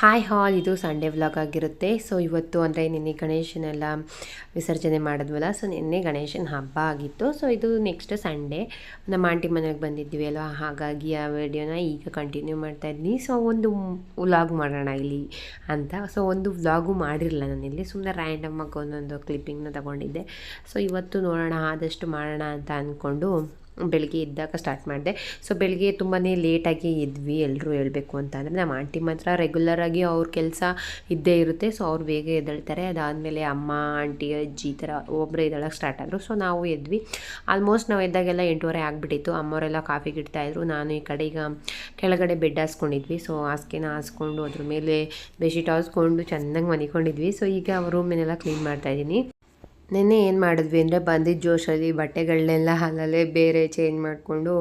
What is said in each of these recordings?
Hi ಹಾಲ್ ಇದು Sunday vlog ಆಗಿರುತ್ತೆ. So ಇವತ್ತು ಅಂದರೆ ನಿನ್ನೆ ಗಣೇಶನೆಲ್ಲ ವಿಸರ್ಜನೆ ಮಾಡಿದ್ವಲ್ಲ ಸೊ ನಿನ್ನೆ ಗಣೇಶನ ಹಬ್ಬ ಆಗಿತ್ತು. ಸೊ ಇದು ನೆಕ್ಸ್ಟ್ ಸಂಡೇ ನಮ್ಮ ಆಂಟಿ ಮನೆಗೆ ಬಂದಿದ್ವಿ ಅಲ್ವಾ, ಹಾಗಾಗಿ ಆ ವಿಡಿಯೋನ ಈಗ ಕಂಟಿನ್ಯೂ ಮಾಡ್ತಾ ಇದ್ದೀನಿ. ಸೊ ಒಂದು ವ್ಲಾಗ್ ಮಾಡೋಣ ಇಲ್ಲಿ ಅಂತ. ಸೊ ಒಂದು ವ್ಲಾಗು ಮಾಡಿರಲಿಲ್ಲ ನಾನಿಲ್ಲಿ ಸುಮ್ಮನೆ ರ್ಯಾಂಡಮ್ ಆಗಿ ಒಂದೊಂದು ಕ್ಲಿಪ್ಪಿಂಗ್ನ ತಗೊಂಡಿದ್ದೆ. ಸೊ ಇವತ್ತು ನೋಡೋಣ, ಆದಷ್ಟು ಮಾಡೋಣ ಅಂತ ಅಂದ್ಕೊಂಡು ಬೆಳಿಗ್ಗೆ ಇದ್ದಾಗ ಸ್ಟಾರ್ಟ್ ಮಾಡಿದೆ. ಸೊ ಬೆಳಗ್ಗೆ ತುಂಬಾ ಲೇಟಾಗಿ ಇದ್ವಿ ಎಲ್ಲರೂ ಹೇಳಬೇಕು ಅಂತ. ಅಂದರೆ ನಮ್ಮ ಆಂಟಿ ಮಾತ್ರ ರೆಗ್ಯುಲರಾಗಿ ಅವ್ರ ಕೆಲಸ ಇದ್ದೇ ಇರುತ್ತೆ. ಸೊ ಅವ್ರು ಬೇಗ ಎದ್ದೇಳ್ತಾರೆ. ಅದಾದಮೇಲೆ ಅಮ್ಮ ಆಂಟಿ ಅಜ್ಜಿ ಥರ ಒಬ್ಬರು ಎದ್ದೇಳಕ್ಕೆ ಸ್ಟಾರ್ಟ್ ಆದರು. ಸೊ ನಾವು ಎದ್ವಿ. ಆಲ್ಮೋಸ್ಟ್ ನಾವು ಎದ್ದಾಗೆಲ್ಲ ಎಂಟೂವರೆ ಆಗಿಬಿಟ್ಟಿತ್ತು. ಅಮ್ಮವರೆಲ್ಲ ಕಾಫಿ ಇಡ್ತಾಯಿದ್ರು ನಾನು ಈ ಕಡೆ ಈಗ ಕೆಳಗಡೆ ಬೆಡ್ ಹಾಸ್ಕೊಂಡಿದ್ವಿ. ಸೊ ಹಾಸಿಗೆನ ಹಾಸ್ಕೊಂಡು ಅದ್ರ ಮೇಲೆ ಬೆಡ್ಶೀಟ್ ಹಾಸ್ಕೊಂಡು ಚೆನ್ನಾಗಿ ಮನಿಕೊಂಡಿದ್ವಿ. ಸೊ ಈಗ ರೂಮನ್ನೆಲ್ಲ ಕ್ಲೀನ್ ಮಾಡ್ತಾಯಿದ್ದೀನಿ ನಿನ್ನೆ ಏನು ಮಾಡಿದ್ವಿ ಅಂದರೆ ಬಂದಿದ್ದ ಜೋಶಲ್ಲಿ ಬಟ್ಟೆಗಳನ್ನೆಲ್ಲ ಅಲ್ಲಲ್ಲೇ ಬೇರೆ ಚೇಂಜ್ ಮಾಡಿಕೊಂಡು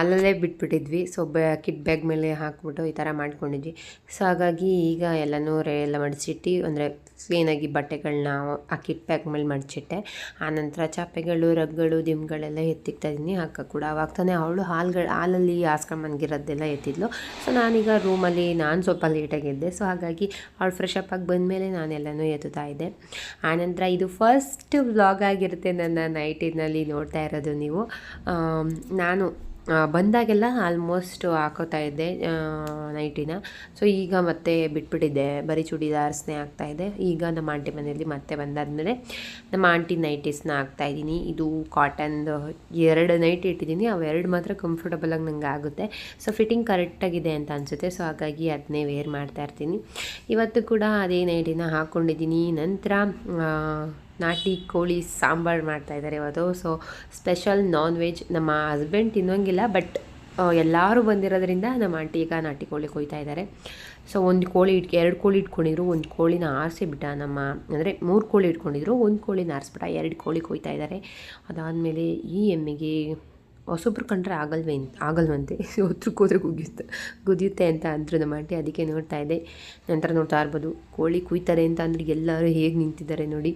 ಅಲ್ಲಲ್ಲೇ ಬಿಟ್ಬಿಟ್ಟಿದ್ವಿ. ಸೊ ಕಿಟ್ ಬ್ಯಾಗ್ ಮೇಲೆ ಹಾಕ್ಬಿಟ್ಟು ಈ ಥರ ಮಾಡ್ಕೊಂಡಿದ್ವಿ. ಸೊ ಹಾಗಾಗಿ ಈಗ ಎಲ್ಲನೂ ರೇ, ಎಲ್ಲ ಮಡಿಸಿಟ್ಟು ಅಂದರೆ ಕ್ಲೀನಾಗಿ ಬಟ್ಟೆಗಳನ್ನ ಆ ಕಿಟ್ ಬ್ಯಾಗ್ ಮೇಲೆ ಮಡಿಸಿಟ್ಟೆ ಆನಂತರ ಚಾಪೆಗಳು ರಗ್ಗಳು ದಿಮ್ಗಳೆಲ್ಲ ಎತ್ತಿಕ್ತಾ ಇದ್ದೀನಿ. ಅಕ್ಕ ಕೂಡ ಅವಾಗ ತಾನೇ ಅವಳು ಹಾಲ್ಗಳು, ಹಾಲಲ್ಲಿ ಹಾಸ್ಕೊಂಬಂಗಿರೋದೆಲ್ಲ ಎತ್ತಿದ್ಲು. ಸೊ ನಾನೀಗ ರೂಮಲ್ಲಿ ನಾನು ಸ್ವಲ್ಪ ಲೇಟಾಗಿದ್ದೆ ಸೊ ಹಾಗಾಗಿ ಅವಳು ಫ್ರೆಶ್ ಅಪ್ ಆಗಿ ಬಂದಮೇಲೆ ನಾನೆಲ್ಲನೂ ಎತ್ತುತ್ತಾ ಇದ್ದೆ. ಆನಂತರ ಇದು ಫಸ್ಟ್ ವ್ಲಾಗ್ ಆಗಿರುತ್ತೆ ನನ್ನ ನೈಟಿನಲ್ಲಿ ನೋಡ್ತಾ ಇರೋದು ನೀವು. ನಾನು ಬಂದಾಗೆಲ್ಲ ಆಲ್ಮೋಸ್ಟ್ ಹಾಕೋತಾ ಇದ್ದೆ ನೈಟಿನ ಸೊ ಈಗ ಮತ್ತೆ ಬಿಟ್ಬಿಟ್ಟಿದ್ದೆ. ಬರೀ ಚೂಡಿದಾರ್ಸ್ನೇ ಇದೆ. ಈಗ ನಮ್ಮ ಆಂಟಿ ಮನೆಯಲ್ಲಿ ಮತ್ತೆ ಬಂದಾದಮೇಲೆ ನಮ್ಮ ಆಂಟಿ ನೈಟೀಸ್ನ ಹಾಕ್ತಾಯಿದ್ದೀನಿ ಇದು ಕಾಟನ್ದು ಎರಡು ನೈಟ್ ಇಟ್ಟಿದ್ದೀನಿ. ಅವೆರಡು ಮಾತ್ರ ಕಂಫರ್ಟಬಲಾಗಿ ನಂಗೆ ಆಗುತ್ತೆ. ಸೊ ಫಿಟ್ಟಿಂಗ್ ಕರೆಕ್ಟಾಗಿದೆ ಅಂತ ಅನಿಸುತ್ತೆ. ಸೊ ಹಾಗಾಗಿ ಅದನ್ನೇ ವೇರ್ ಮಾಡ್ತಾ ಇರ್ತೀನಿ. ಇವತ್ತು ಕೂಡ ಅದೇ ನೈಟಿನ ಹಾಕ್ಕೊಂಡಿದ್ದೀನಿ ನಂತರ ನಾಟಿ, ಕೋಳಿ, ಸಾಂಬಾರು ಮಾಡ್ತಾಯಿದ್ದಾರೆ ಇವತ್ತು ಸೊ ಸ್ಪೆಷಲ್ ನಾನ್ ವೆಜ್ ನಮ್ಮ ಹಸ್ಬೆಂಡ್ ತಿನ್ನೋಂಗಿಲ್ಲ ಬಟ್ ಎಲ್ಲರೂ ಬಂದಿರೋದ್ರಿಂದ ನಮ್ಮ ಆಂಟಿ ಈಗ ನಾಟಿ ಕೋಳಿ ಕೊಯ್ತಾ ಇದ್ದಾರೆ. ಸೊ ಒಂದು ಕೋಳಿ ಇಟ್ ಎರಡು ಕೋಳಿ ಇಟ್ಕೊಂಡಿದ್ರು, ಒಂದು ಕೋಳಿನ ಆರಿಸಿಬಿಟ್ಟ ನಮ್ಮ, ಅಂದರೆ ಮೂರು ಕೋಳಿ ಇಟ್ಕೊಂಡಿದ್ರು, ಒಂದು ಕೋಳಿನ ಆರಿಸ್ಬಿಟ್ಟ ಎರಡು ಕೋಳಿ ಕೊಯ್ತಾ ಇದ್ದಾರೆ. ಅದಾದಮೇಲೆ ಈ ಎಮ್ಮೆಗೆ ಹೊಸೊಬ್ರು ಕಂಡ್ರೆ ಆಗಲ್ವೇ ಆಗಲ್ವಂತೆ. ಹೊತ್ರಕ್ಕೆ ಹೋದ್ರೆ ಗುಗಿಯುತ್ತೆ ಕುದಿಯುತ್ತೆ ಅಂತ ಅಂದರು ನಮ್ಮ ಆಂಟಿ ಅದಕ್ಕೆ ನೋಡ್ತಾ ಇದ್ದೆ. ನಂತರ ನೋಡ್ತಾ ಇರ್ಬೋದು, ಕೋಳಿ ಕುಯ್ತಾರೆ ಅಂತ ಅಂದರೆ ಎಲ್ಲರೂ ಹೇಗೆ ನಿಂತಿದ್ದಾರೆ ನೋಡಿ.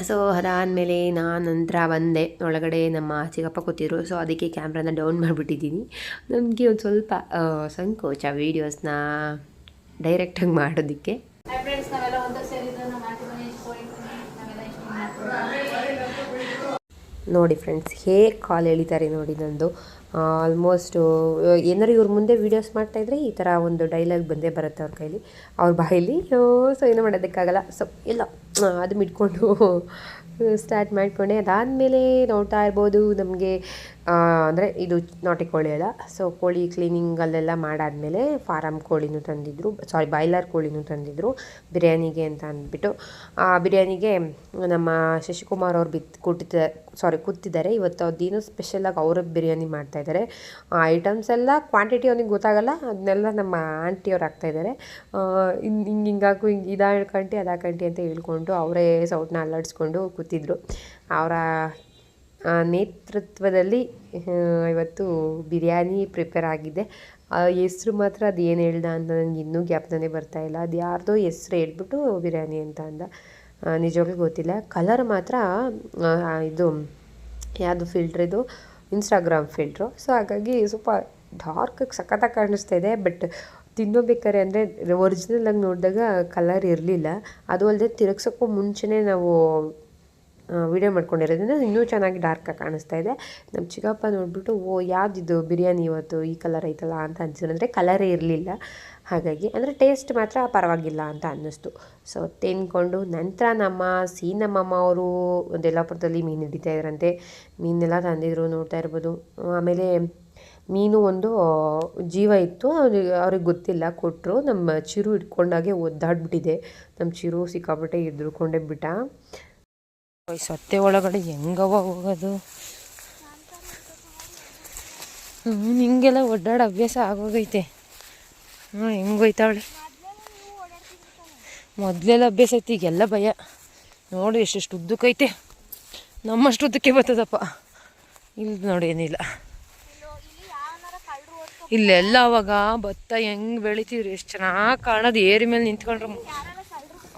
ಸೊ ಅದಾದಮೇಲೆ ನಾನು ನಂತರ ಬಂದೆ. ಒಳಗಡೆ ನಮ್ಮ ಚಿಕ್ಕಪ್ಪ ಕೂತಿದ್ರು. ಸೊ ಅದಕ್ಕೆ ಕ್ಯಾಮ್ರಾನ ಡೌನ್ ಮಾಡಿಬಿಟ್ಟಿದ್ದೀನಿ. ನನಗೆ ಒಂದು ಸ್ವಲ್ಪ ಸಂಕೋಚ ವೀಡಿಯೋಸ್ನ ಡೈರೆಕ್ಟಾಗಿ ಮಾಡೋದಕ್ಕೆ. ನೋಡಿ ಫ್ರೆಂಡ್ಸ್ ಹೇಗೆ ಕಾಲ್ ಎಳಿತಾರೆ ನೋಡಿ ನಂದು. ಆಲ್ಮೋಸ್ಟು ಏನಾರು ಇವ್ರ ಮುಂದೆ ವೀಡಿಯೋಸ್ ಮಾಡ್ತಾಯಿದ್ರೆ ಈ ಥರ ಒಂದು ಡೈಲಾಗ್ ಬಂದೇ ಬರುತ್ತೆ ಅವ್ರ ಕೈಲಿ. ಅವ್ರ ಬಾಯಲ್ಲಿ ಸೊ ಏನೂ ಮಾಡೋದಕ್ಕಾಗಲ್ಲ. ಸೊ ಇಲ್ಲ. ಅದು ಮಿಟ್ಕೊಂಡು ಸ್ಟಾರ್ಟ್ ಮಾಡಿಕೊಂಡೆ. ಅದಾದಮೇಲೆ ನೋಡ್ತಾ ಇರ್ಬೋದು ನಮಗೆ ಅಂದರೆ ಇದು ನಾಟಿ ಕೋಳಿ ಅಲ್ಲ. ಸೊ ಕೋಳಿ ಕ್ಲೀನಿಂಗ್ ಅಲ್ಲೆಲ್ಲ ಮಾಡಾದಮೇಲೆ ಫಾರಮ್ ಕೋಳಿನೂ ತಂದಿದ್ದರು ಸಾರಿ ಬಾಯ್ಲರ್ ಕೋಳಿನೂ ತಂದಿದ್ದರು ಬಿರಿಯಾನಿಗೆ ಅಂತ ಅಂದ್ಬಿಟ್ಟು. ಆ, ಬಿರಿಯಾನಿಗೆ ನಮ್ಮ ಶಶಿಕುಮಾರ್ ಅವ್ರು ಬಿತ್ತು ಕೊಟ್ಟಿದ್ದ ಸಾರಿ ಕೂತಿದ್ದಾರೆ. ಇವತ್ತು ಅದೇನು ಸ್ಪೆಷಲಾಗಿ ಅವರ ಬಿರಿಯಾನಿ ಮಾಡ್ತಾಯಿದ್ದಾರೆ ಆ ಐಟಮ್ಸ್ ಎಲ್ಲ ಕ್ವಾಂಟಿಟಿ ಅವನಿಗೆ ಗೊತ್ತಾಗಲ್ಲ. ಅದನ್ನೆಲ್ಲ ನಮ್ಮ ಆಂಟಿಯವ್ರು ಹಾಕ್ತಾಯಿದ್ದಾರೆ ಹಿಂಗೆ ಹಿಂಗೆ ಹಿಂಗಾಕು ಹಿಂಗೆ ಇದು ಹಾಕಂಟಿ ಅದು ಅಂತ ಹೇಳ್ಕೊಂಡು ಅವರೇ ಸೌಟ್ನ ಅಲ್ಲಾಡಿಸ್ಕೊಂಡು ಕೂತಿದ್ರು. ಅವರ ನೇತೃತ್ವದಲ್ಲಿ ಇವತ್ತು ಬಿರಿಯಾನಿ ಪ್ರಿಪೇರ್ ಆಗಿದೆ. ಹೆಸ್ರು ಮಾತ್ರ ಅದು ಏನು ಹೇಳ್ದ ಅಂತ ನನಗೆ ಇನ್ನೂ ಬರ್ತಾ ಇಲ್ಲ. ಅದು ಯಾರ್ದೋ ಹೆಸ್ರು ಹೇಳ್ಬಿಟ್ಟು ಬಿರಿಯಾನಿ ಅಂತ ಅಂದ. ನಿಜವಾಗ್ಲೂ ಗೊತ್ತಿಲ್ಲ. ಕಲರ್ ಮಾತ್ರ ಇದು, ಯಾವುದು ಫಿಲ್ಟ್ರ್ ಇದು? ಇನ್ಸ್ಟಾಗ್ರಾಮ್ ಫಿಲ್ಟ್ರು ಸೊ ಹಾಗಾಗಿ ಸ್ವಲ್ಪ ಡಾರ್ಕಾಗಿ ಸಖತ್ತಾಗಿ ಕಾಣಿಸ್ತಾ ಇದೆ. ಬಟ್ ತಿನ್ನೋಬೇಕಾದ್ರೆ ಅಂದರೆ ಒರಿಜಿನಲಾಗಿ ನೋಡಿದಾಗ ಕಲರ್ ಇರಲಿಲ್ಲ. ಅದು ಅಲ್ಲದೆ ತಿರುಗ್ಸೋಕ್ಕೂ ಮುಂಚೆನೇ ನಾವು ವಿಡಿಯೋ ಮಾಡ್ಕೊಂಡಿರೋದ್ರಿಂದ ಇನ್ನೂ ಚೆನ್ನಾಗಿ ಡಾರ್ಕಾಗಿ ಕಾಣಿಸ್ತಾ ಇದೆ. ನಮ್ಮ ಚಿಕ್ಕಪ್ಪ ನೋಡಿಬಿಟ್ಟು, ಓ, ಯಾವುದಿದು ಬಿರಿಯಾನಿ ಇವತ್ತು ಈ ಕಲರ್ ಐತಲ್ಲ ಅಂತ ಅನ್ಸಿದ್ರು ಅಂದರೆ ಕಲರೇ ಇರಲಿಲ್ಲ. ಹಾಗಾಗಿ, ಅಂದರೆ ಟೇಸ್ಟ್ ಮಾತ್ರ ಪರವಾಗಿಲ್ಲ ಅಂತ ಅನ್ನಿಸ್ತು. ಸೊ ತಿನ್ಕೊಂಡು ನಂತರ ನಮ್ಮ ಸೀನಮ್ಮಮ್ಮ ಅವರು ಒಂದು ಯಲ್ಲಾಪುರದಲ್ಲಿ ಮೀನು ಹಿಡಿತಾ ಇದ್ರಂತೆ. ಮೀನೆಲ್ಲ ತಂದಿದ್ರು, ನೋಡ್ತಾ ಇರ್ಬೋದು. ಆಮೇಲೆ ಮೀನು ಒಂದು ಜೀವ ಇತ್ತು. ಅವ್ರಿಗೆ ಗೊತ್ತಿಲ್ಲ ಕೊಟ್ಟರು ನಮ್ಮ ಚಿರು ಇಟ್ಕೊಂಡಾಗೆ ಒದ್ದಾಡ್ಬಿಟ್ಟಿದೆ. ನಮ್ಮ ಚಿರು ಸಿಕ್ಕಾಪಟ್ಟೆ ಎದುರುಕೊಂಡೇ ಬಿಟ್ಟ. ಈ ಸತ್ತೆ ಒಳಗಡೆ ಹೆಂಗವ ಹೋಗೋದು? ಹ್ಞೂ ನಿಂಗೆಲ್ಲ ಒಡ್ಡಾಡ ಅಭ್ಯಾಸ ಆಗೋಗೈತೆ. ಹ್ಞೂ ಹೆಂಗೋಯ್ತಾವಳೆ? ಮೊದಲೆಲ್ಲ ಅಭ್ಯಾಸ ಐತಿ, ಈಗೆಲ್ಲ ಭಯ. ನೋಡಿ ಎಷ್ಟೆಷ್ಟು ಉದ್ದಕ್ಕೈತೆ ನಮ್ಮಷ್ಟು ಉದ್ದಕ್ಕೆ ಬರ್ತದಪ್ಪ. ಇಲ್ಲಿ ನೋಡಿ ಏನಿಲ್ಲ. ಇಲ್ಲೆಲ್ಲ ಅವಾಗ ಭತ್ತ ಹೆಂಗ್ ರೀ ಎಷ್ಟು ಚೆನ್ನಾಗಿ ಕಾಣೋದು. ಏರಿ ಮೇಲೆ ನಿಂತ್ಕೊಂಡ್ರೆ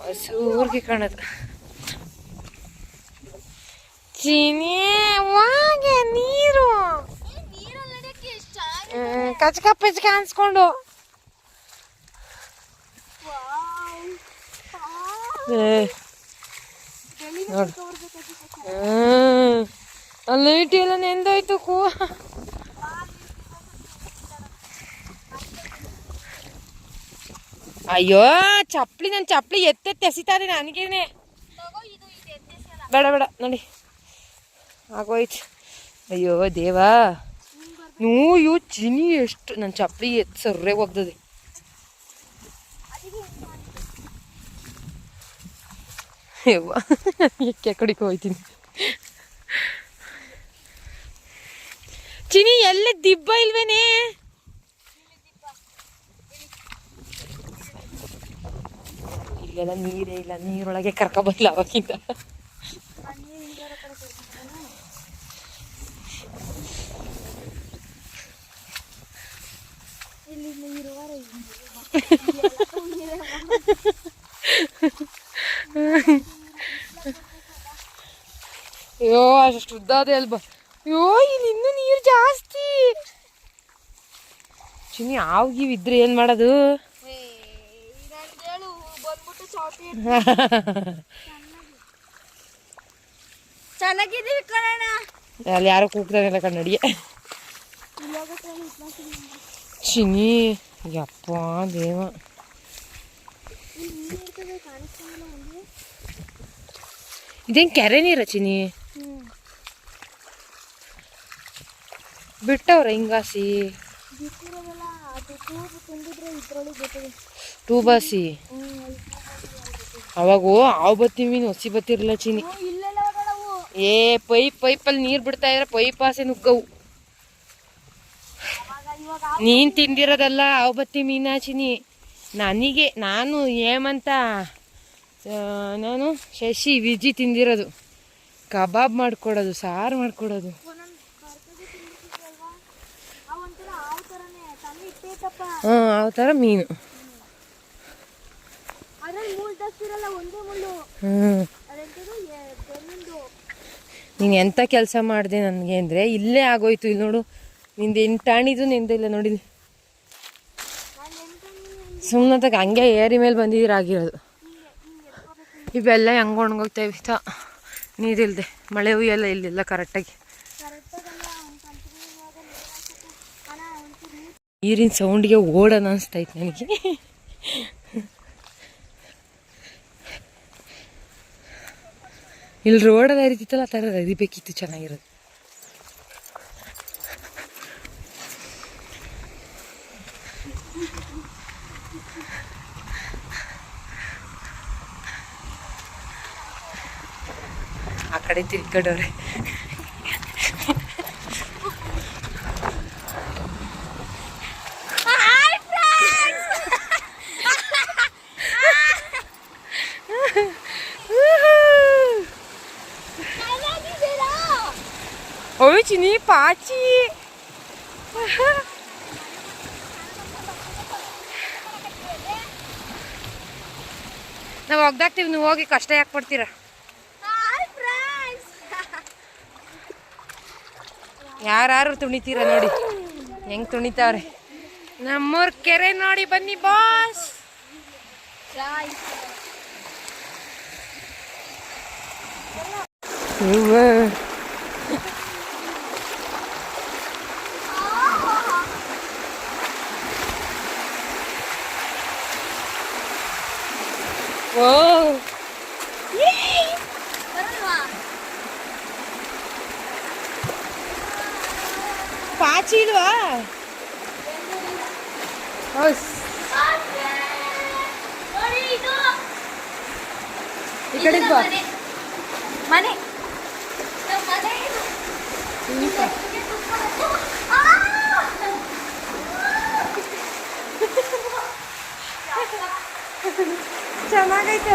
ಹಸೂರ್ಗೆ ಕಾಣೋದು. ಚೀನಿ ವಾಗೆ ನೀರು. ಕಚ್ಕ ಪಚ್ಕ ಅನ್ಸ್ಕೊಂಡು. ಲೈಟ್ ಎಲ್ಲ ನೆಂದೋಯ್ತು ಕೂ ಅಯ್ಯೋ ಚಪ್ಪಲಿ ನನ್ನ ಚಪ್ಪಲಿ ಎತ್ತೆತ್ತೆಸಿತಾರೆ ನನಗೇನೆ ಬೇಡ ಬೇಡ ನೋಡಿ. ಆಗೋಯ್ತು. ಅಯ್ಯೋ ದೇವಾ. ನೂ ಇವು ಚಿನಿ ಎಷ್ಟು. ನನ್ನ ಚಪ್ಪಲಿ ಸರ್ರೆ ಹೋಗ್ತದೆ. ಯವ್ವ ಕೆಕಡಿಗೆ ಕಡೆಗೆ ಹೋಯ್ತೀನಿ. ಚಿನಿ, ಎಲ್ಲ ದಿಬ್ಬ ಇಲ್ವೇನೆ? ಇಲ್ಲೆಲ್ಲ ನೀರೇ ಇಲ್ಲ. ನೀರೊಳಗೆ ಕರ್ಕೊಬಲ್ಲ ಅವಾಗಿಂದ ಅಯ್ಯೋ ಅಷ್ಟು ಉದ್ದಾದೆ ಅಲ್ವಾ? ಅಯ್ಯೋ ಇಲ್ಲಿ ಇನ್ನೂ ನೀರು ಜಾಸ್ತಿ. ಚಿನ್ನಿ ಹಾವು ಗೀವ್ ಇದ್ರೆ ಏನ್ ಮಾಡೋದು? ಚೆನ್ನಾಗಿದ್ದೀವಿ ಕಣಣ್ಣ. ಅಲ್ಲಿ ಯಾರೋ ಕೂಗ್ತಾರಲ್ಲ ಕನ್ನಡಿಗೆ ಚಿನಿ ಯಪ್ಪ ದೇವ ಇದೇನು ಕೆರೆ ನೀರ ಚಿನಿ ಬಿಟ್ಟವ್ರ ಹಿಂಗಾಸಿ ಟೂಬಾಸಿ ಅವಾಗ ಹಾವು ಬತ್ತಿ ಮೀನು ಹೊಸಿ ಬತ್ತಿರಲ್ಲ ಚಿನಿ ಏ ಪೈಪ್ ಪೈಪಲ್ಲಿ ನೀರು ಬಿಡ್ತಾ ಇದ್ರೆ ಪೈಪ್ ಆಸೆ ನುಗ್ಗವು ನೀನ್ ತಿಂದಿರೋದಲ್ಲ ಅವಬತ್ತಿ ಬತ್ತಿ ಮೀನಾಚಿನಿ ನನಗೆ, ನಾನು ಏಮಂತ ನಾನು ಶಶಿ, ವಿಜಿ ತಿಂದಿರೋದು. ಕಬಾಬ್ ಮಾಡ್ಕೊಡೋದು, ಸಾರು ಮಾಡ್ಕೊಡೋದು. ಹ್ಞೂ ಆ ಥರ ಮೀನು. ನೀನು ಎಂಥ ಕೆಲಸ ಮಾಡಿದೆ ನನಗೆ ಅಂದರೆ ಇಲ್ಲೇ ಆಗೋಯ್ತು. ಇಲ್ಲಿ ನೋಡು ನಿಂದು ನಿಂದ ನಿಂದಿಲ್ಲ ನೋಡಿ. ಸುಮ್ಮನೆ ಹಂಗೆ ಏರಿ ಮೇಲೆ ಬಂದಿದ್ದೀರ ಆಗಿರೋದು. ಇವೆಲ್ಲ ಹೆಂಗೆ ಒಣಗೋಗ್ತೇವೆ ತ ನೀರಿಲ್ದೆ. ಮಳೆ ಹುಯ್ಯಲ್ಲ ಇಲ್ಲಿಲ್ಲ ಕರೆಕ್ಟಾಗಿ. ನೀರಿನ ಸೌಂಡಿಗೆ ಓಡೋಣ ಅನಿಸ್ತೈತೆ ನನಗೆ. ಇಲ್ಲಿ ರೋಡಲ್ಲಿ ಹರಿತಿತ್ತಲ್ಲ ಆ ಥರ ಹರಿಬೇಕಿತ್ತು ಚೆನ್ನಾಗಿರೋದು. ಕಡೆ ತಿರ್ಗಡವ್ರೆ ಓಯ್ ನೀ ಪಾಚಿ. ನಾವು ಒಗ್ದಾಕ್ತೀವಿ ನೀವು ಹೋಗಿ ಕಷ್ಟ ಯಾಕೆ ಪಡ್ತೀರಾ? ಯಾರು ತುಣಿತೀರ ನೋಡಿ. ಹೆಂಗ್ ತುಣಿತಾವ್ರೆ? ನಮ್ಮೂರ್ ಕೆರೆ ನೋಡಿ ಬನ್ನಿ ಬಾಸ್. ಓ ಪಾಚಿ ಇಲ್ವಾ ಹೌಸ್ ಈ ಕಡೆ ಬಾ ಮನೆ ಚೆನ್ನಾಗೈತೆ.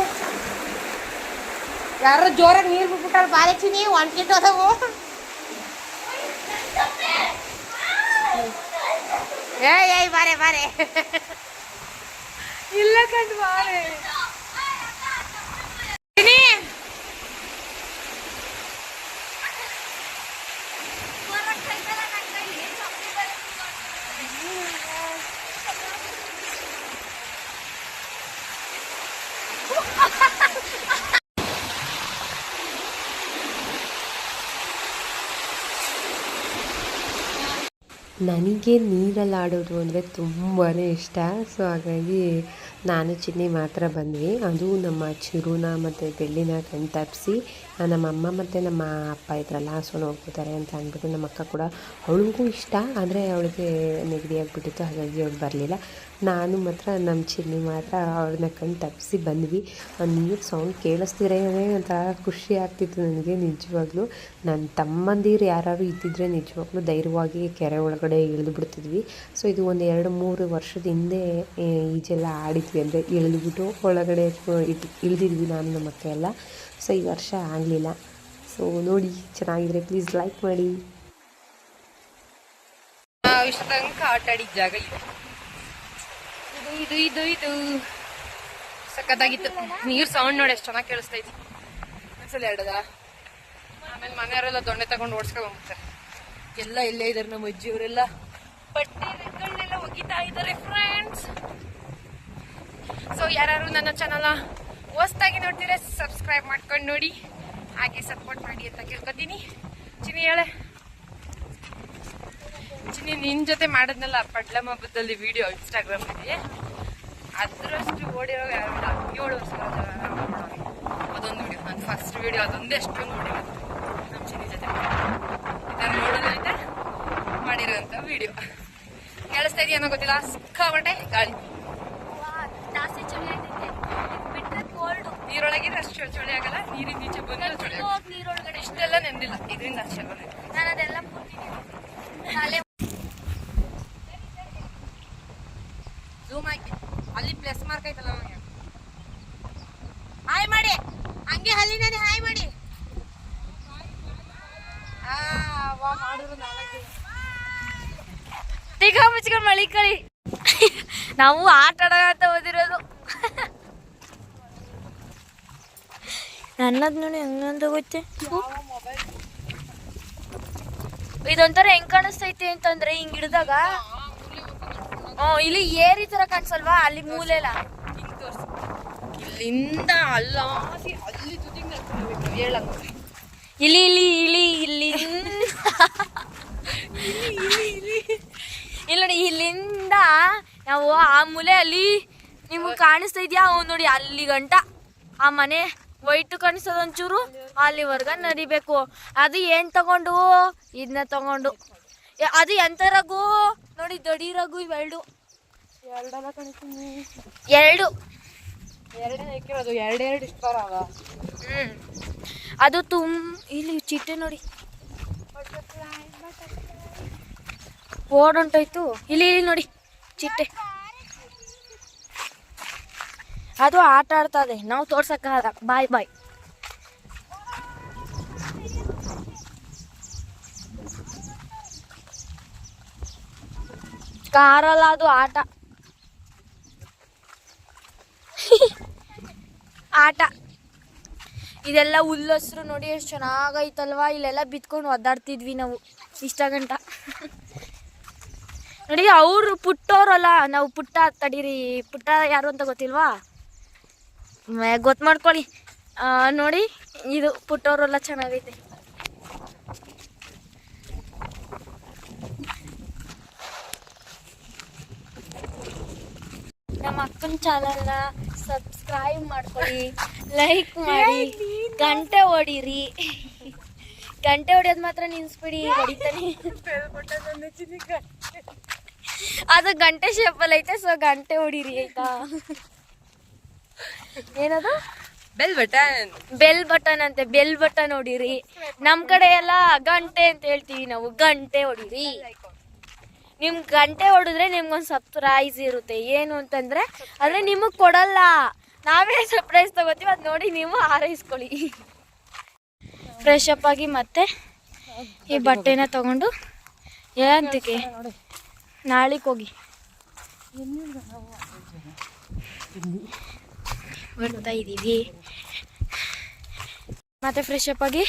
ಯಾರೋ ಜೋರಾಗಿ ನೀರು ಬಿಟ್ಬಿಟ್ಟಾರ, ಬಾರಿ ಚಿನಿ ಒಣಕಿಟ್ಟು ಅದಾವು. ಏಯ್ ಏಯ್, ಬಾರೆ ಬಾರೆ. ಇಲ್ಲ ಕಂಡು ಬಾರೆ. ನನಗೆ ನೀರಲ್ಲಿ ಆಡೋದು ಅಂದರೆ ತುಂಬಾ ಇಷ್ಟ. ಸೊ, ಹಾಗಾಗಿ ನಾನು ಚಿನ್ನಿ ಮಾತ್ರ ಬಂದ್ವಿ. ಅದು ನಮ್ಮ ಚಿರುನ ಮತ್ತು ಬೆಳ್ಳಿನ ಕಣ್ ತಪ್ಪಿಸಿ ನಮ್ಮ ಅಮ್ಮ ಮತ್ತು ನಮ್ಮ ಅಪ್ಪ ಇದ್ರಲ್ಲ, ಸೊ ಹೋಗ್ತಿದ್ದಾರೆ ಅಂತ ಅಂದ್ಬಿಟ್ಟು ನಮ್ಮ ಅಕ್ಕ ಕೂಡ ಅವಳಿಗೂ ಇಷ್ಟ. ಆದರೆ ಅವಳಿಗೆ ನೆಗಡಿ ಆಗಿಬಿಟ್ಟಿತ್ತು, ಹಾಗಾಗಿ ಅವಳು ಬರಲಿಲ್ಲ. ನಾನು ಮಾತ್ರ ನಮ್ಮ ಚಿನ್ನಿ ಮಾತ್ರ ಅವ್ರನ್ನ ಕಣ್ಣು ತಪ್ಪಿಸಿ ಬಂದ್ವಿ. ನೀರು ಸೌಂಡ್ ಕೇಳಿಸ್ತಿರೇ ಒಂಥರ ಖುಷಿ ಆಗ್ತಿತ್ತು ನನಗೆ ನಿಜವಾಗ್ಲೂ. ನನ್ನ ತಮ್ಮಂದಿರು ಯಾರು ಇದ್ದಿದ್ರೆ ನಿಜವಾಗ್ಲೂ ಧೈರ್ಯವಾಗಿ ಕೆರೆ ಒಳಗಡೆ ಇಳಿದು ಬಿಡ್ತಿದ್ವಿ. ಸೊ ಇದು ಒಂದು ಎರಡು ಮೂರು ವರ್ಷದ ಹಿಂದೆ ಈಜೆಲ್ಲ ಆಡಿದ್ವಿ ಅಂದರೆ ಇಳಿದ್ಬಿಟ್ಟು ಒಳಗಡೆ ಇಳಿದಿದ್ವಿ ನಾನು, ನಮ್ಮ ಅಕ್ಕ ಎಲ್ಲ. ಸೊ ಈ ವರ್ಷ ಆಗಲಿಲ್ಲ. ಸೊ ನೋಡಿ, ಚೆನ್ನಾಗಿದ್ರೆ ಪ್ಲೀಸ್ ಲೈಕ್ ಮಾಡಿ. ಇಷ್ಟ ತನಕ ಆಟ ಆಡಿದ ಜಾಗ ಇದು. ಇದು ಇದು ಇದು. ಸಖತ್ತಾಗಿತ್ತು. ನೀರ್ ಸೌಂಡ್ ನೋಡಿ ಎಷ್ಟು ಚೆನ್ನಾಗಿ ಕೇಳಿಸ್ತೈತಿ ಒಂದ್ಸಲ ಎರಡದ ಆಮೇಲೆ ಮನೆಯವರೆಲ್ಲ ದೊಣ್ಣೆ ತಗೊಂಡು ಓಡಿಸ್ಕೊಂಡ್ ಹೋಗ್ತಾರೆ ಎಲ್ಲ ಇಲ್ಲೇ ಇದಾರೆ ನಮ್ಮ ಅಜ್ಜಿಯವರೆಲ್ಲ ಪಟ್ಟಿ ಕಣ್ಣೆಲ್ಲ ಒಗಿತಾ ಇದ್ದಾರೆ ಫ್ರೆಂಡ್ಸ್ ಸೊ ಯಾರು ನನ್ನ ಚಾನಲ್ ಹೊಸ್ದಾಗಿ ನೋಡ್ತೀರಾ ಸಬ್ಸ್ಕ್ರೈಬ್ ಮಾಡ್ಕೊಂಡು ನೋಡಿ. ಹಾಗೆ ಸಪೋರ್ಟ್ ಮಾಡಿ ಅಂತ ಕೇಳ್ಕೊತೀನಿ. ಚಿನ್ನಿ ಹೇಳೆ. ಚಿನ್ನಿ ನಿನ್ ಜೊತೆ ಮಾಡಿದ್ನಲ್ಲ ಪಡ್ಲಮ್ ಹಬ್ಬದಲ್ಲಿ ವಿಡಿಯೋ ಇನ್ಸ್ಟಾಗ್ರಾಮ್ನಲ್ಲಿ ಅದರಷ್ಟು ಓಡಿರೋ ಏಳು ವರ್ಷ ಅದೊಂದು ವಿಡಿಯೋ ನನ್ನ ಫಸ್ಟ್ ವಿಡಿಯೋ ಅದೊಂದೇ ಅಷ್ಟೊಂದು ನೋಡಿರೋ ನಮ್ಮ ಜೊತೆ ಇದನ್ನು ನೋಡೋದೈತೆ ಮಾಡಿರೋಂಥ ವಿಡಿಯೋ ಕೇಳಿಸ್ತಾ ಇದೆಯಾ ಗೊತ್ತಿಲ್ಲ. ಸಿಕ್ಕಾಬಟ್ಟೆ ಗಾಳಿ. ಜಾಸ್ತಿ ಚಳಿ ಬಿಟ್ರೆ ಕೋಲ್ಡ್ ನೀರೊಳಗಿದ್ರೆ ಅಷ್ಟು ಚಳಿ ಆಗಲ್ಲ. ನೀರಿನ ನೀಚೆ ಬಂದ್ರೆ ಚಳಿ ನೀರೊಳಗಡೆ ಇಷ್ಟೆಲ್ಲ ನೆಂದಿಲ್ಲ ಇದರಿಂದ ಅಷ್ಟೇ. ನಾನು ಅದೆಲ್ಲ ಪ್ಲಸ್ ಮಾರ್ಕ್ ಐತಲ್ಲ ನನಗೆ ಹಾಯ್ ಮಾಡಿ. ಹಂಗೆ ಹಲ್ಲಿನೇ ಹಾಯ್ ಮಾಡಿ. ತಿಗ ಮುಚ್ಕೊಂಡು ಮಳಿ ಕಳಿ. ನಾವು ಆಟ ಆಡೋಣ ಅಂತ ಓದಿರೋದು. ನನ್ನದ್ ನೋಡಿ ಹಂಗಂತ ಗೊತ್ತೆ? ಇದೊಂಥರ ಹೆಂಗ್ ಕಾಣಿಸ್ತೈತಿ ಅಂತಂದ್ರೆ ಹಿಂಗ್ ಹಿಡ್ದಾಗ ಹ್ಮ್ ಇಲ್ಲಿ ಏರಿ ತರ ಕಾಣಿಸಲ್ವಾ? ಅಲ್ಲಿ ಮೂಲೆಲ್ಲ? ಹಿಂಗ್ ತೋರ್ಸು. ಇಲ್ಲಿಂದ ಅಲ್ಲಾಸಿ ಅಲ್ಲಿ ತುದಿಗೆ ನಡ್ಕೊಂಡು ಹೇಳಂಗ ಇಲ್ಲಿ ಇಲ್ಲಿ ಇಲ್ಲಿ ಇಲ್ಲಿ. ಇಲ್ಲ ನೋಡಿ ಇಲ್ಲಿಂದ ನಾವು ಆ ಮೂಲೆ ಅಲ್ಲಿ ನಿಮ್ಗೆ ಕಾಣಿಸ್ತಾ ಇದೆಯಾ? ಅವ್ನು ನೋಡಿ ಅಲ್ಲಿ ಗಂಟ. ಆ ಮನೆ ವೈಟ್ ಕಾಣಿಸ್ತದ ಒಂಚೂರು. ಅಲ್ಲಿವರ್ಗ ನಡಿಬೇಕು. ಅದು ಏನು ತಗೊಂಡು? ಇದನ್ನ ತಗೊಂಡು. ಅದು ಎಂತರಗೂ? ನೋಡಿ ದಡಿ ರಘು ಇವೆರಡು. ಎರಡೆಲ್ಲ ಕಣಿಸ್ತೀನಿ ಎರಡು. ಎರಡೇ ಹಾಕಿರೋದು ಎರಡೆರಡು ಇಷ್ಟ ಬರವ ಹ್ಮ್. ಅದು ತುಮ್ ಇಲ್ಲಿ ಚಿಟ್ಟೆ ನೋಡಿ. ಓಡೊಂಟೋಯ್ತು. ಇಲ್ಲಿ ಇಲ್ಲಿ ನೋಡಿ ಚಿಟ್ಟೆ. ಅದು ಆಟ ಆಡ್ತದೆ ನಾವು ತೋರ್ಸಕ್ಕಾಗಲ್ಲ. ಬಾಯ್ ಬಾಯ್. ಕಾರಲ್ಲ ಅದು ಆಟ. ಆಟ. ಇದೆಲ್ಲ ಹುಲ್ಲಸ್ರು ನೋಡಿ ಎಷ್ಟು ಚೆನ್ನಾಗೈತಲ್ವಾ? ಇಲ್ಲೆಲ್ಲ ಬಿತ್ಕೊಂಡು ಒದ್ದಾಡ್ತಿದ್ವಿ ನಾವು. ಇಷ್ಟ ಗಂಟ. ನೋಡಿ, ಅವರು ಪುಟ್ಟೋರಲ್ಲ, ನಾವು ಪುಟ್ಟ ತಡೀರಿ. ಪುಟ್ಟ ಯಾರು ಅಂತ ಗೊತ್ತಿಲ್ವಾ? ಗೊತ್ತು ಮಾಡ್ಕೊಳ್ಳಿ. ನೋಡಿ, ಇದು ಪುಟ್ಟೋರೆಲ್ಲ ಚೆನ್ನಾಗೈತೆ. ನಮ್ಮ ಅಕ್ಕನ ಚಾನಲ್ನ ಸಬ್ಸ್ಕ್ರೈಬ್ ಮಾಡ್ಕೊಳ್ಳಿ ಲೈಕ್ ಮಾಡಿ ಗಂಟೆ ಹೊಡೀರಿ ಗಂಟೆ ಹೊಡಿಯೋದು ಮಾತ್ರ ನಿನ್ಸ್ಬಿಡಿ ಹೊಡಿತಾನೆ. ಅದು ಗಂಟೆ ಶೇಪಲ್ಲಿ ಐತೆ ಸೊ ಗಂಟೆ ಹೊಡೀರಿ ಆಯ್ತಾ? ಏನದು? ಬೆಲ್ ಬಟನ್ ಬೆಲ್ ಬಟನ್ ಅಂತೆ ಬೆಲ್ ಬಟನ್ ಹೊಡೀರಿ ನಮ್ ಕಡೆ ಎಲ್ಲ ಗಂಟೆ ಅಂತ ಹೇಳ್ತೀವಿ ನಾವು ಗಂಟೆ ಹೊಡೀರಿ ನಿಮ್ ಗಂಟೆ ಹೊಡಿದ್ರೆ ನಿಮ್ಗೊಂದು ಸರ್ಪ್ರೈಸ್ ಇರುತ್ತೆ. ಏನು ಅಂತಂದ್ರೆ ಅಂದ್ರೆ ನಿಮಗ್ ಕೊಡಲ್ಲ. ನಾವೇ ಸರ್ಪ್ರೈಸ್ ತಗೋತೀವಿ, ಅದ್ ನೋಡಿ ನೀವು ಹಾರೈಸ್ಕೊಳ್ಳಿ. ಫ್ರೆಶ್ ಅಪ್ ಆಗಿ ಮತ್ತೆ ಈ ಬಟ್ಟೆನ ತಗೊಂಡು ಏನಂತಕ್ಕೆ ನಾಳೆಗೆ ಹೋಗಿ. ಬರ್ತಾ ಇದ್ದೀವಿ ಮತ್ತೆ ಫ್ರೆಶ್ ಅಪ್ ಆಗಿ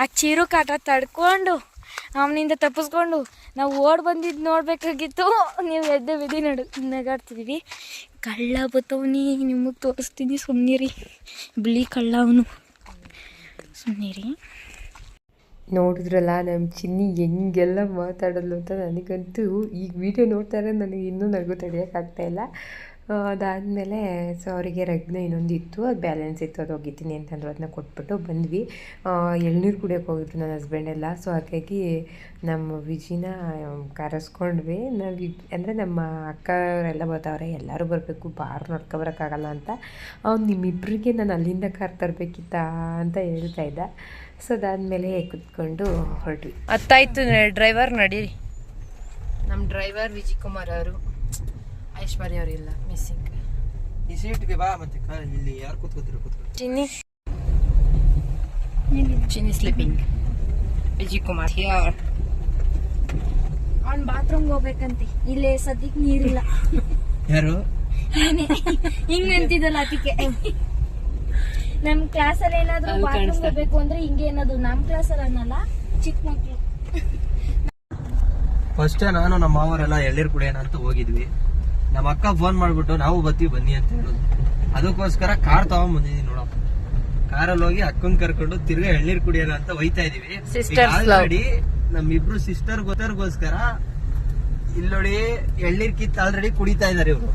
ಆ ಚೀರು ಕಾಟ ತಡ್ಕೊಂಡು, ಅವನಿಂದ ತಪ್ಪಿಸ್ಕೊಂಡು ನಾವು ಓಡ್ ಬಂದಿದ್ದು ನೋಡಬೇಕಾಗಿತ್ತು. ನೀವು ಎದ್ದೆ ವಿಧಿ ನಡು ನಗಾಡ್ತಿದ್ದೀವಿ ಕಳ್ಳ ಬತ್ತವನಿ, ನಿಮಗೆ ತೋರಿಸ್ತೀನಿ ಸುಮ್ಮನಿರಿ ಬಿಳಿ ಕಳ್ಳ ಅವನು. ಸುಮ್ಮನಿರಿ ನೋಡಿದ್ರಲ್ಲ ನಮ್ಮ ಚಿನ್ನಿ ಹೆಂಗೆಲ್ಲ ಮಾತಾಡಲು ಅಂತ ನನಗಂತೂ ಈಗ ವಿಡಿಯೋ ನೋಡ್ತಾರೆ ನನಗೆ ಇನ್ನೂ ನಗು ತಡೆಯೋಕ್ಕಾಗ್ತಾ ಇಲ್ಲ. ಅದಾದಮೇಲೆ ಸೊ ಅವರಿಗೆ ರಗ್ನ ಇನ್ನೊಂದು ಇತ್ತು ಅದು ಬ್ಯಾಲೆನ್ಸ್ ಇತ್ತು ಅದು ಹೋಗಿದ್ದೀನಿ ಅಂತಂದ್ರು ಅದನ್ನ ಕೊಟ್ಬಿಟ್ಟು ಬಂದ್ವಿ. ಎಳ್ನೀರು ಕುಡಿಯೋಕೆ ಹೋಗಿದ್ರು ನನ್ನ ಹಸ್ಬೆಂಡ್ ಎಲ್ಲ ಸೊ ಹಾಗಾಗಿ ನಮ್ಮ ವಿಜಿನ ಕರೆಸ್ಕೊಂಡ್ವಿ. ನಾವು ಅಂದರೆ ನಮ್ಮ ಅಕ್ಕವರೆಲ್ಲ ಬರ್ತಾವ್ರೆ ಎಲ್ಲರೂ ಬರಬೇಕು ಬಾರ್ ನೋಡ್ಕೊಬರೋಕ್ಕಾಗಲ್ಲ ಅಂತ. ಅವ್ನು ನಿಮ್ಮಿಬ್ಬರಿಗೆ ನಾನು ಅಲ್ಲಿಂದ ಕಾರ್ ತರಬೇಕಿತ್ತಾ ಅಂತ ಹೇಳ್ತಾ ಇದ್ದ. ಸೊ ಅದಾದಮೇಲೆ ಕುತ್ಕೊಂಡು ಹೊರಟ್ವಿ. ಹತ್ತಾಯ್ತು ಡ್ರೈವರ್ ನಡೀರಿ. ನಮ್ಮ ಡ್ರೈವರ್ ವಿಜಯ್ ಕುಮಾರ್ ಅವರು. ಐಶ್ವರ್ಯ ಅವರಿಲ್ಲ ಮಿಸ್ಸಿಂಗ್ ಈ ಸೀಟ್ಗೆ ಬಾ ಮತ್ತೆ ಇಲ್ಲಿ ಯಾರು ಕೂತ್ಕೋತೀರ ಕೂತ್ಕೊ ಚಿನ್ನಿ. ಚಿನ್ನಿ ಸ್ಲಿಪ್ಪಿಂಗ್ ವಿಜಯ್ ಕುಮಾರ್ ಹಿಯರ್ ಅವ್ನು ಬಾತ್ರೂಮ್ಗೆ ಹೋಗ್ಬೇಕಂತೆ. ಇಲ್ಲೇ ಸದ್ಯಕ್ಕೆ ನೀರಿಲ್ಲ. ಯಾರು? ಹಿಂಗ್ ನಿಂತಿದ್ದಲ್ಲ ಅದಕ್ಕೆ. ನಮ್ ಕ್ಲಾಸಲ್ಲಿ ಏನಾದ್ರು ಬಾತ್ರೂಮ್ ಹೋಗ್ಬೇಕು ಅಂದ್ರೆ ಹಿಂಗೆ ಏನದು ನಮ್ ಕ್ಲಾಸಲ್ಲಿ ಅನ್ನಲ್ಲ ಚಿಕ್ಕ ಮಕ್ಳು. ಫಸ್ಟ್ ನಾನು ನಮ್ಮ ಮಾವರೆಲ್ಲ ಎಳ್ಳೀರು ಕುಡಿಯೋಣ ಅಂತ ಹೋಗಿದ್ವಿ. ನಮ್ಮ ಅಕ್ಕ ಫೋನ್ ಮಾಡ್ಬಿಟ್ಟು ನಾವು ಬರ್ತೀವಿ ಬನ್ನಿ ಅಂತ ಹೇಳುದು. ಅದಕ್ಕೋಸ್ಕರ ಕಾರ್ ತಗೊಂಡ್ ಬಂದಿದೀನಿ ನೋಡಪ್ಪ. ಕಾರಲ್ಲಿ ಹೋಗಿ ಅಕ್ಕನ್ ಕರ್ಕೊಂಡು ತಿರ್ಗಾ ಎಳ್ನೀರ್ ಕುಡಿಯೋಣ ಅಂತ ಹೋಯ್ತಾ ಇದೀವಿ. ಆಲ್ರೆಡಿ ನಮ್ಮಿಬ್ರು ಸಿಸ್ಟರ್ ಗೊತ್ತರ್ಗೋಸ್ಕರ ಇಲ್ಲೋಡಿ ನೋಡಿ ಎಳ್ನೀರ್ ಕಿತ್ ಆಲ್ರೆಡಿ ಕುಡಿತಾ ಇದಾರೆ ಇವ್ರು.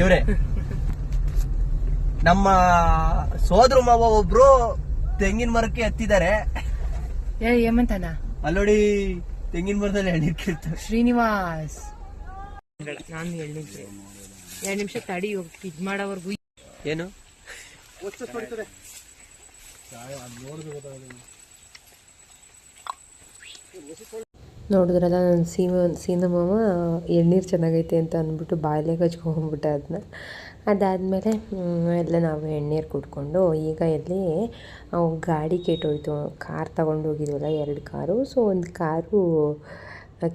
ಇವ್ರೆ. ನಮ್ಮ ಸೋದ್ರ ಮಾವ ಒಬ್ರು ತೆಂಗಿನ ಮರಕ್ಕೆ ಹತ್ತಿದ್ದಾರೆ ಏಮಂತನ ಏಮಂತಾನ ಅಲ್ಲೋಡಿ ತೆಂಗಿನ ಮರದಲ್ಲಿ ಎಳ್ನೀರ್ ಕಿರ್ತಾರೆ ಶ್ರೀನಿವಾಸ್. ನಾನು ಹೇಳಿದ್ದೆ. ಎರಡು ನಿಮಿಷ ತಡಿ ಹೋಗಿ ಇದು ಮಾಡೋವರೆಗೂ ಏನು? ನೋಡಿದ್ರಲ್ಲ ನನ್ನ ಸೀಮ ಸೀನ ಮಾವ ಎಳ್ನೀರು ಚೆನ್ನಾಗೈತೆ ಅಂತ ಅಂದ್ಬಿಟ್ಟು ಬಾಯಲ್ಲೇ ಹಚ್ಕೊಂಡ್ಬಿಟ್ಟೆ ಅದನ್ನ ಅದಾದಮೇಲೆ ಎಲ್ಲ ನಾವು ಎಣ್ಣೀರು ಕುಡ್ಕೊಂಡು ಈಗ ಎಲ್ಲಿ ಗಾಡಿ ಕೆಟ್ಟೋಯ್ತು. ಕಾರ್ ತಗೊಂಡು ಹೋಗಿದ್ವಲ್ಲ ಎರಡು ಕಾರು. ಸೊ ಒಂದು ಕಾರು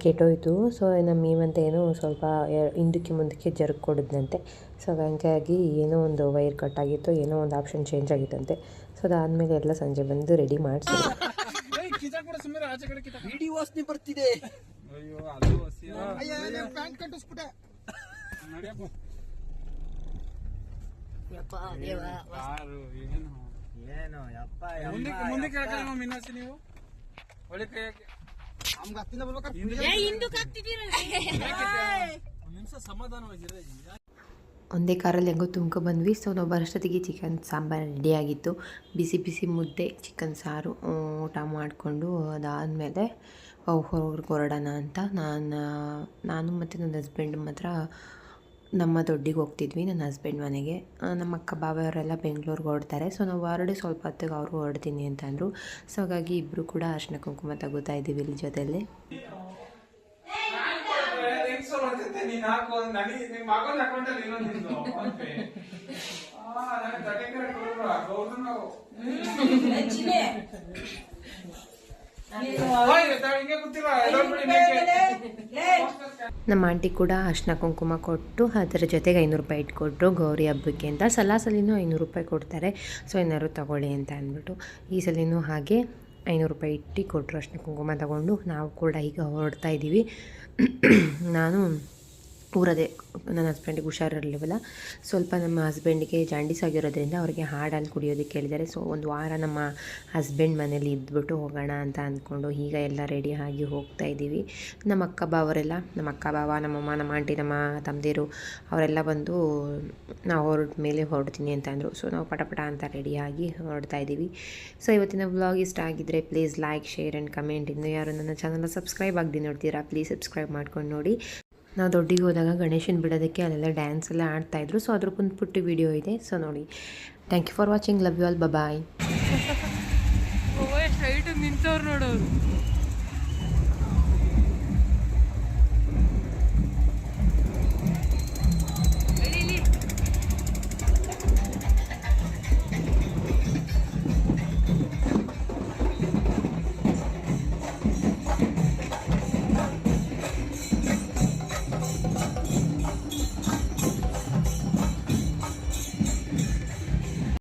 ಕೆಟ್ಟೋಯ್ತು. ಸೊ ನಮ್ಮ ಮೀವಂತ ಏನೋ ಸ್ವಲ್ಪ ಹಿಂದಕ್ಕೆ ಮುಂದಕ್ಕೆ ಜರ್ಗ್ ಕೊಡಿದ್ನಂತೆ ಸೊ ಹಂಗಾಗಿ ಏನೋ ಒಂದು ವೈರ್ ಕಟ್ ಆಗಿತ್ತು ಏನೋ ಒಂದು ಆಪ್ಷನ್ ಚೇಂಜ್ ಆಗಿತ್ತಂತೆ. ಸೊ ಅದಾದಮೇಲೆ ಎಲ್ಲ ಸಂಜೆ ಬಂದು ರೆಡಿ ಮಾಡಿಸಿ. ಬರ್ತಿದೆ. ಏನು ಯಪ್ಪ ಒಂದೇ ಕಾರಲ್ಲಿ ಹೆಂಗೋ ತುಂಬ್ಕೊ ಬಂದ್ವಿ. ಸೊ ನಾವು ಬರೋಷ್ಟೊತ್ತಿಗೆ ಚಿಕನ್ ಸಾಂಬಾರು ರೆಡಿಯಾಗಿತ್ತು ಬಿಸಿ ಬಿಸಿ ಮುದ್ದೆ ಚಿಕನ್ ಸಾರು ಊಟ ಮಾಡಿಕೊಂಡು ಅದಾದಮೇಲೆ ಹೊರಗೆ ಹೊರಡೋಣ ಅಂತ. ನಾನು ನಾನು ಮತ್ತು ನನ್ನ ಹಸ್ಬೆಂಡ್ ಮಾತ್ರ ನಮ್ಮ ದೊಡ್ಡಿಗೆ ಹೋಗ್ತಿದ್ವಿ ನನ್ನ ಹಸ್ಬೆಂಡ್ ಮನೆಗೆ. ನಮ್ಮ ಅಕ್ಕ ಬಾವಿಯವರೆಲ್ಲ ಬೆಂಗಳೂರಿಗೆ ಹೊರಡ್ತಾರೆ. ಸೊ ನಾವು ಹೊರಡಿ ಸ್ವಲ್ಪ ಹೊತ್ತಿಗೆ ಅವರು ಹೊರಡ್ತೀನಿ ಅಂತ ಅಂದರು. ಸೊ ಹಾಗಾಗಿ ಇಬ್ಬರು ಕೂಡ ಅರ್ಶಿನ ಕುಂಕುಮ ತಗೋತಾ ಇದ್ದೀವಿ ಇಲ್ಲಿ ಜೊತೆಯಲ್ಲಿ. ನಮ್ಮ ಆಂಟಿ ಕೂಡ ಅರ್ಶಿನ ಕುಂಕುಮ ಕೊಟ್ಟು ಅದರ ಜೊತೆಗೆ ಐನೂರು ರೂಪಾಯಿ ಇಟ್ಕೊಟ್ರು. ಗೌರಿ ಹಬ್ಬಕ್ಕೆ ಅಂತ ಸಲ ಸಲಿನೂ ಐನೂರು ರೂಪಾಯಿ ಕೊಡ್ತಾರೆ. ಸೊ ಏನಾದ್ರು ತಗೊಳ್ಳಿ ಅಂತ ಅಂದ್ಬಿಟ್ಟು ಈ ಸಲಿನೂ ಹಾಗೆ ಐನೂರು ರೂಪಾಯಿ ಇಟ್ಟು ಕೊಟ್ಟರು ಅರ್ಶಿನ ಕುಂಕುಮ ತಗೊಂಡು. ನಾವು ಕೂಡ ಈಗ ಹೊರಡ್ತಾ ಇದ್ದೀವಿ. ನಾನು ಊರದೇ ನನ್ನ ಹಸ್ಬೆಂಡಿಗೆ ಹುಷಾರಿರಲಿವಲ್ಲ ಸ್ವಲ್ಪ ನಮ್ಮ ಹಸ್ಬೆಂಡಿಗೆ ಜಾಂಡೀಸ್ ಆಗಿರೋದ್ರಿಂದ ಅವರಿಗೆ ಹಾಡಲ್ಲಿ ಕುಡಿಯೋದಕ್ಕೆ ಹೇಳಿದ್ದಾರೆ ಸೊ ಒಂದು ವಾರ ನಮ್ಮ ಹಸ್ಬೆಂಡ್ ಮನೇಲಿ ಇದ್ಬಿಟ್ಟು ಹೋಗೋಣ ಅಂತ ಅಂದ್ಕೊಂಡು ಈಗ ಎಲ್ಲ ರೆಡಿ ಆಗಿ ಹೋಗ್ತಾ ಇದ್ದೀವಿ. ನಮ್ಮ ಅಕ್ಕ ಬಾವರೆಲ್ಲ ನಮ್ಮ ಅಕ್ಕ ಬಾವ ನಮ್ಮಮ್ಮ ನಮ್ಮ ಆಂಟಿ ನಮ್ಮ ತಮ್ಮದಿರು ಅವರೆಲ್ಲ ಬಂದು ನಾವು ಹೊರಟ ಮೇಲೆ ಹೊರಡ್ತೀನಿ ಅಂತ ಅಂದರು. ಸೊ ನಾವು ಪಟ ಪಟ ಅಂತ ರೆಡಿಯಾಗಿ ಹೊರಡ್ತಾ ಇದ್ದೀವಿ. ಸೊ ಇವತ್ತಿನ ವ್ಲಾಗ್ ಇಷ್ಟ ಆಗಿದ್ದರೆ please like share and comment ಇನ್ನು ಯಾರು ನನ್ನ ಚಾನಲ್ನ ಸಬ್ಸ್ಕ್ರೈಬ್ ಆಗದೆ ನೋಡ್ತೀರಾ ಪ್ಲೀಸ್ ಸಬ್ಸ್ಕ್ರೈಬ್ ಮಾಡ್ಕೊಂಡು ನೋಡಿ. ನಾವು ದೊಡ್ಡಿಗೆ ಹೋದಾಗ ಗಣೇಶನ ಬಿಡೋದಕ್ಕೆ ಅಲ್ಲೆಲ್ಲ ಡ್ಯಾನ್ಸ್ ಎಲ್ಲ ಆಡ್ತಾಯಿದ್ರು ಸೊ ಅದ್ರ ಕುಂದು ಪುಟ್ಟಿ ವಿಡಿಯೋ ಇದೆ. ಸೊ ನೋಡಿ. Thank you for watching love you all bye ಎಷ್ಟು ಹೈಟ್ ನಿಂತವ್ರು ನೋಡೋರು